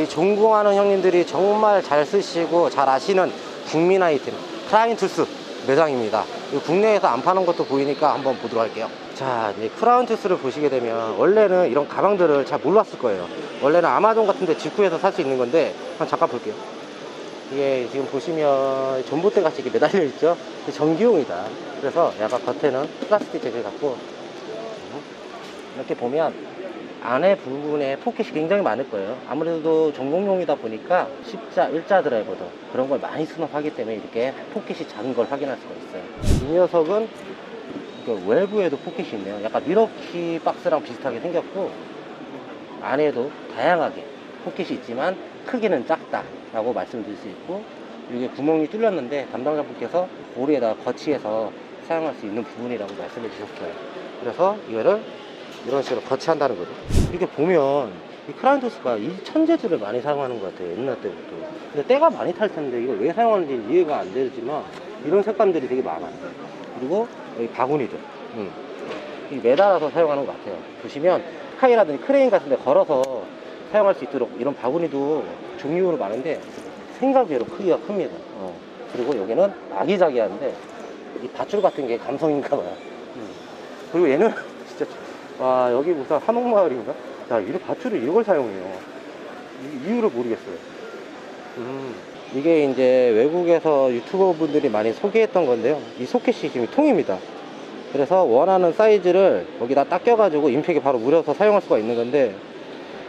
이 전공하는 형님들이 정말 잘 쓰시고 잘 아시는 국민 아이템 크라인투스 매장입니다. 이 국내에서 안 파는 것도 보이니까 한번 보도록 할게요. 자, 이제 크라운 투스를 보시게 되면 원래는 이런 가방들을 잘 몰랐을 거예요. 원래는 아마존 같은 데 직구해서 살 수 있는 건데 한번 잠깐 볼게요. 이게 지금 보시면 전봇대 같이 이렇게 매달려 있죠? 전기용이다. 그래서 약간 겉에는 플라스틱 재질 같고 이렇게 보면 안에 부분에 포켓이 굉장히 많을 거예요. 아무래도 전공용이다 보니까 십자, 일자 드라이버도 그런 걸 많이 수납하기 때문에 이렇게 포켓이 작은 걸 확인할 수가 있어요. 이 녀석은 외부에도 포켓이 있네요. 약간 미러키 박스랑 비슷하게 생겼고 안에도 다양하게 포켓이 있지만 크기는 작다 라고 말씀드릴 수 있고 이게 구멍이 뚫렸는데 담당자분께서 고리에다가 거치해서 사용할 수 있는 부분이라고 말씀해 주셨어요. 그래서 이거를 이런 식으로 거치한다는 거죠. 이렇게 보면 이 크라운토스가 이 천재들을 많이 사용하는 것 같아요. 옛날 때부터. 근데 때가 많이 탈 텐데 이걸 왜 사용하는지 이해가 안 되지만 이런 색감들이 되게 많아요. 그리고 여기 바구니들. 음. 이 매달아서 사용하는 것 같아요. 보시면 카이라든지 크레인 같은 데 걸어서 사용할 수 있도록 이런 바구니도 종류로 많은데 생각외로 크기가 큽니다. 어. 그리고 여기는 아기자기한데 이 밧줄 같은 게 감성인가 봐요. 음. 그리고 얘는 진짜 와 여기 무슨 한옥마을인가? 야 이런 밧줄을 이걸 사용해요. 이- 이유를 모르겠어요. 음. 이게 이제 외국에서 유튜버 분들이 많이 소개했던 건데요. 이 소켓이 지금 통입니다. 그래서 원하는 사이즈를 여기다 딱 껴가지고 임팩에 바로 물여서 사용할 수가 있는 건데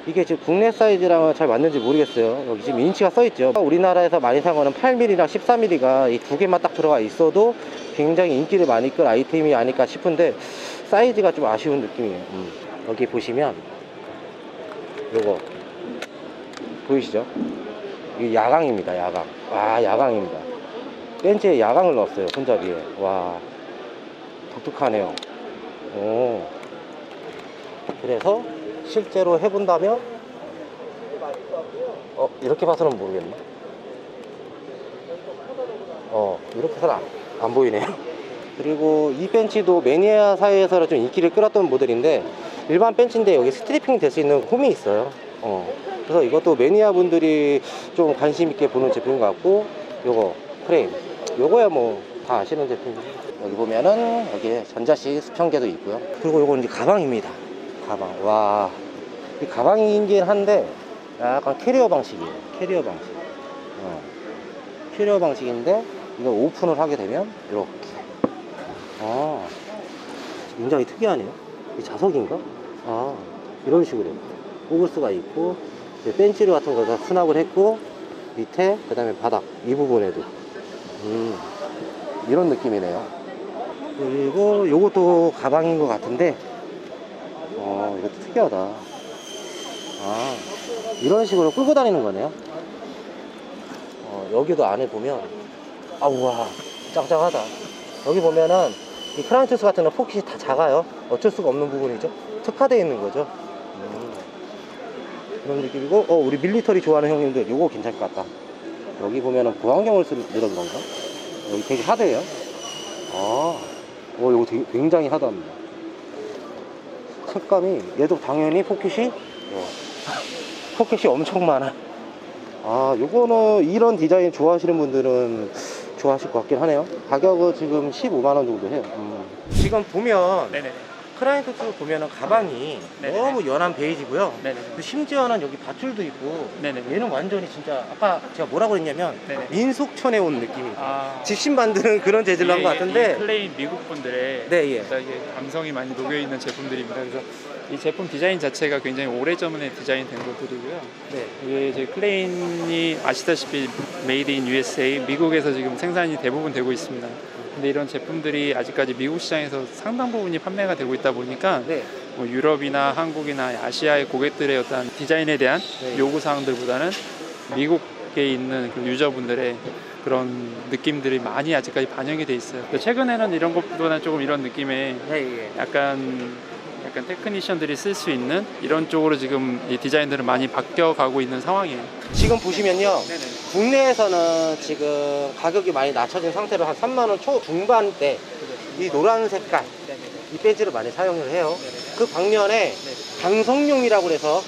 이게 지금 국내 사이즈랑은 잘 맞는지 모르겠어요. 여기 지금 인치가 써 있죠. 우리나라에서 많이 사용하는 8mm랑 14mm가 이 두 개만 딱 들어가 있어도 굉장히 인기를 많이 끌 아이템이 아닐까 싶은데 사이즈가 좀 아쉬운 느낌이에요. 음. 여기 보시면 요거 보이시죠? 이게 야광입니다. 야광. 아 야광입니다. 벤치에 야광을 넣었어요. 손잡이에. 와 독특하네요. 오. 그래서 실제로 해본다면 어 이렇게 봐서는 모르겠네. 어 이렇게 해서는 안, 안 보이네요. 그리고 이 벤치도 매니아 사이에서 좀 인기를 끌었던 모델인데 일반 벤치인데 여기 스트리핑 될 수 있는 홈이 있어요. 어 그래서 이것도 매니아 분들이 좀 관심 있게 보는 제품인 것 같고 요거 프레임 요거야 뭐 다 아시는 제품이죠. 여기 보면은 여기 전자식 수평계도 있고요. 그리고 요건 이제 가방입니다. 가방. 와. 이 가방이긴 한데 약간 캐리어 방식이에요. 캐리어 방식. 어. 캐리어 방식인데 이걸 오픈을 하게 되면 이렇게. 아. 굉장히 특이하네요. 이 자석인가? 아. 이런 식으로 뽑을 수가 있고 벤치를 같은 거 다 수납을 했고 밑에 그 다음에 바닥 이 부분에도 음. 이런 느낌이네요. 그리고 요것도 가방인 것 같은데, 어, 이것도 특이하다. 아, 이런 식으로 끌고 다니는 거네요. 어, 여기도 안에 보면, 아우, 와, 짱짱하다. 여기 보면은, 이 크라운투스 같은 건 포켓이 다 작아요. 어쩔 수가 없는 부분이죠. 특화되어 있는 거죠. 음. 그런 느낌이고, 어, 우리 밀리터리 좋아하는 형님들, 요거 괜찮을 것 같다. 여기 보면은 보안경을 쓰는 이런 건가? 여기 되게 하드해요. 아, 오, 이거 되게 굉장히 하드합니다. 색감이, 얘도 당연히 포켓이, 어, 포켓이 엄청 많아. 아, 요거는 이런 디자인 좋아하시는 분들은 좋아하실 것 같긴 하네요. 가격은 지금 15만원 정도 해요. 음. 지금 보면, 네네. 크라이트 보면은 가방이 네네. 너무 연한 베이지고요. 네네. 그 심지어는 여기 밧줄도 있고, 네네. 얘는 완전히 진짜, 아까 제가 뭐라고 했냐면, 네네. 민속촌에 온 느낌이. 아. 집신 만드는 그런 재질로 한것 이게- 같은데 이 클레인 미국 분들의 네, 예. 감성이 많이 녹여 있는 제품들입니다. 그래서 이 제품 디자인 자체가 굉장히 오래전에 디자인된 것들이고요. 네. 이게 이제 클레인이 아시다시피 메이드 인 USA 미국에서 지금 생산이 대부분 되고 있습니다. 근데 이런 제품들이 아직까지 미국 시장에서 상당 부분이 판매가 되고 있다 보니까 네. 뭐 유럽이나 한국이나 아시아의 고객들의 어떤 디자인에 대한 네. 요구 사항들보다는 미국에 있는 그 유저분들의 그런 느낌들이 많이 아직까지 반영이 돼 있어요. 최근에는 이런 것보다는 조금 이런 느낌의 네, 예. 약간 약간 테크니션들이 쓸 수 있는 이런 쪽으로 지금 이 디자인들은 많이 바뀌어 가고 있는 상황이에요. 지금 보시면요. 네네. 국내에서는 지금 가격이 많이 낮춰진 상태로 한 3만 원 초 중반대 이 노란 색깔 이 배지를 많이 사용을 해요. 그 방면에 방송용이라고 해서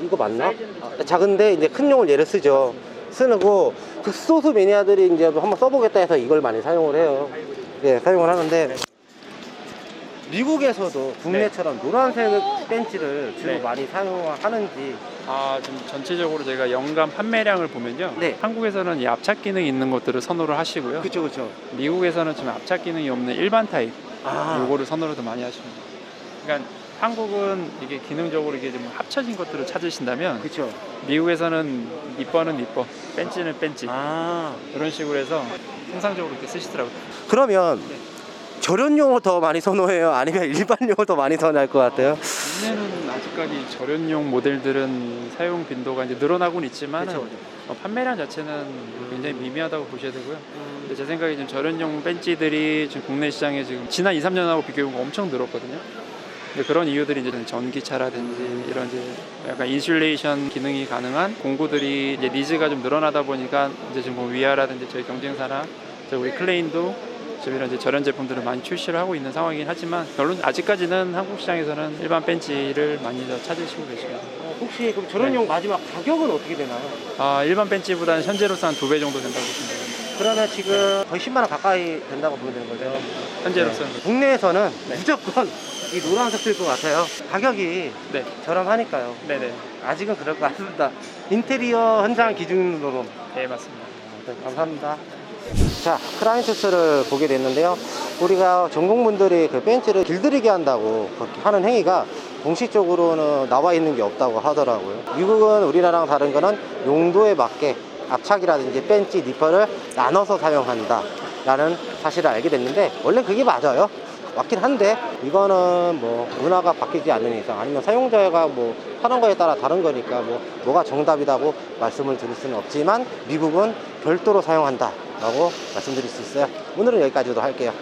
이거 맞나? 아, 작은데 이제 큰 용을 얘를 쓰죠. 쓰고 극소수 매니아들이 이제 한번 써보겠다 해서 이걸 많이 사용을 해요. 네, 사용을 하는데 미국에서도 국내처럼 노란색 벤치를 주로 네. 많이 사용하는지 아, 좀 전체적으로 제가 연간 판매량을 보면요. 네. 한국에서는 이 압착 기능이 있는 것들을 선호를 하시고요. 그쵸 그쵸 미국에서는 지금 압착 기능이 없는 일반 타입 아 요거를 선호를 더 많이 하십니다. 그러니까 한국은 이게 기능적으로 이게 좀 합쳐진 것들을 찾으신다면 그쵸 미국에서는 니퍼는 니퍼, 벤치는 벤치 아 이런 식으로 해서 통상적으로 이렇게 쓰시더라고요. 그러면 절연용을 더 많이 선호해요? 아니면 일반용을 더 많이 선호할 것 같아요? 국내는 아직까지 절연용 모델들은 사용 빈도가 이제 늘어나고는 있지만 그쵸, 어, 판매량 자체는 굉장히 미미하다고 보셔야 되고요. 근데 제 생각에 지금 절연용 벤치들이 지금 국내 시장에 지금 지난 2, 3년하고 비교해보면 엄청 늘었거든요. 근데 그런 이유들이 이제 전기차라든지 이런 이제 약간 인슐레이션 기능이 가능한 공구들이 이제 니즈가 좀 늘어나다 보니까 이제 지금 뭐 위아라든지 저희 경쟁사나 저 우리 클레인도 이런 이제 저런 제품들을 많이 출시를 하고 있는 상황이긴 하지만 결론 아직까지는 한국 시장에서는 일반 벤치를 많이 더 찾으시고 계십니다. 어, 혹시 그럼 절연용 마지막 가격은 어떻게 되나요? 아, 일반 벤치보다는 현재로서 한 두 배 정도 된다고 보시면 됩니다. 그러면 지금 거의 10만 원 가까이 된다고 보면 되는 거죠? 현재로서는 네. 국내에서는 네. 무조건 이 노란색 쓸것 같아요. 가격이 네, 저렴하니까요. 네네, 아직은 그럴 것 같습니다. 인테리어 현장 기준으로. 네 맞습니다. 네, 감사합니다. 자, 크라인투스를 보게 됐는데요. 우리가 전공분들이 그 벤치를 길들이게 한다고 그렇게 하는 행위가 공식적으로는 나와 있는 게 없다고 하더라고요. 미국은 우리나라랑 다른 거는 용도에 맞게 압착이라든지 벤치, 니퍼를 나눠서 사용한다. 라는 사실을 알게 됐는데, 원래 그게 맞아요. 맞긴 한데, 이거는 뭐, 문화가 바뀌지 않는 이상, 아니면 사용자가 뭐, 하는 거에 따라 다른 거니까, 뭐, 뭐가 정답이라고 말씀을 드릴 수는 없지만, 미국은 별도로 사용한다. 라고 말씀드릴 수 있어요. 오늘은 여기까지도 할게요.